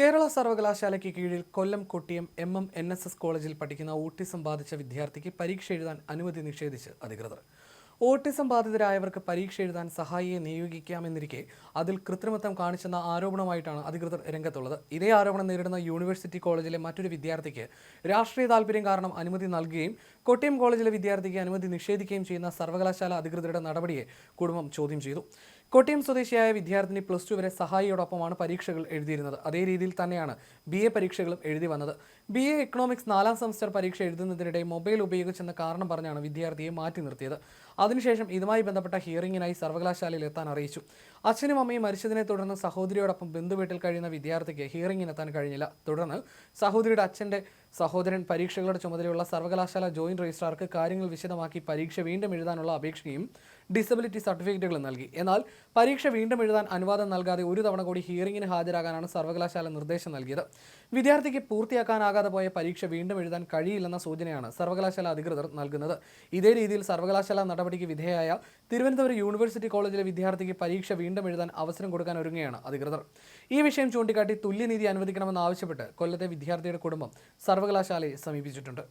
കേരള സർവകലാശാലയ്ക്ക് കീഴിൽ Kollam Kottiyam M M N S S കോളേജിൽ പഠിക്കുന്ന ഓട്ടിസം ബാധിച്ച വിദ്യാർത്ഥിക്ക് പരീക്ഷ എഴുതാൻ അനുമതി നിഷേധിച്ച് അധികൃതർ. ഓട്ടിസം ബാധിതരായവർക്ക് പരീക്ഷ എഴുതാൻ സഹായിയെ നിയോഗിക്കാമെന്നിരിക്കെ അതിൽ കൃത്രിമത്വം കാണിച്ചെന്ന ആരോപണമായിട്ടാണ് അധികൃതർ രംഗത്തുള്ളത്. ഇതേ ആരോപണം നേരിടുന്ന യൂണിവേഴ്സിറ്റി കോളേജിലെ മറ്റൊരു വിദ്യാർത്ഥിക്ക് രാഷ്ട്രീയ താല്പര്യം കാരണം അനുമതി നൽകുകയും കൊട്ടിയം കോളേജിലെ വിദ്യാർത്ഥിക്ക് അനുമതി നിഷേധിക്കുകയും ചെയ്യുന്ന സർവകലാശാല അധികൃതരുടെ നടപടിയെ കുടുംബം ചോദ്യം ചെയ്തു. കോട്ടയം സ്വദേശിയായ വിദ്യാർത്ഥിനി പ്ലസ് ടു വരെ സഹായിയോടൊപ്പമാണ് പരീക്ഷകൾ എഴുതിയിരുന്നത്. അതേ രീതിയിൽ തന്നെയാണ് ബി എ പരീക്ഷകളും എഴുതി വന്നത്. ബി എ എക്കണോമിക്സ് നാലാം സെമസ്റ്റർ പരീക്ഷ എഴുതുന്നതിനിടെ മൊബൈൽ ഉപയോഗിച്ചെന്ന കാരണം പറഞ്ഞാണ് വിദ്യാർത്ഥിയെ മാറ്റി നിർത്തിയത്. അതിനുശേഷം ഇതുമായി ബന്ധപ്പെട്ട ഹിയറിംഗിനായി സർവകലാശാലയിൽ എത്താൻ അറിയിച്ചു. അച്ഛനും അമ്മയും മരിച്ചതിനെ തുടർന്ന് സഹോദരിയോടൊപ്പം ബന്ധുവീട്ടിൽ കഴിയുന്ന വിദ്യാർത്ഥിക്ക് ഹിയറിംഗിനെത്താൻ കഴിഞ്ഞില്ല. തുടർന്ന് സഹോദരിയുടെ അച്ഛന്റെ സഹോദരൻ പരീക്ഷകളുടെ ചുമതലയുള്ള സർവകലാശാല ജോയിന്റ് രജിസ്ട്രാർക്ക് കാര്യങ്ങൾ വിശദമാക്കി പരീക്ഷ വീണ്ടും എഴുതാനുള്ള അപേക്ഷയും ഡിസബിലിറ്റി സർട്ടിഫിക്കറ്റുകളും നൽകി. എന്നാൽ പരീക്ഷ വീണ്ടും എഴുതാൻ അനുവാദം നൽകാതെ ഒരു തവണ കൂടി ഹിയറിംഗിന് ഹാജരാകാനാണ് സർവകലാശാല നിർദ്ദേശം നൽകിയത്. വിദ്യാർത്ഥിക്ക് പൂർത്തിയാക്കാനാകാതെ പോയ പരീക്ഷ വീണ്ടും എഴുതാൻ കഴിയില്ലെന്ന സൂചനയാണ് സർവകലാശാല അധികൃതർ നൽകുന്നത്. ഇതേ രീതിയിൽ സർവകലാശാല നടപടിക്ക് വിധേയമായ തിരുവനന്തപുരം യൂണിവേഴ്സിറ്റി കോളേജിലെ വിദ്യാർത്ഥിക്ക് പരീക്ഷ വീണ്ടും എഴുതാൻ അവസരം കൊടുക്കാൻ ഒരുങ്ങുകയാണ് അധികൃതർ. ഈ വിഷയം ചൂണ്ടിക്കാട്ടി തുല്യനീതി അനുവദിക്കണമെന്ന് ആവശ്യപ്പെട്ട് കൊല്ലത്തെ വിദ്യാർത്ഥിയുടെ കുടുംബം സർവകലാശാലയെ സമീപിച്ചിട്ടുണ്ട്.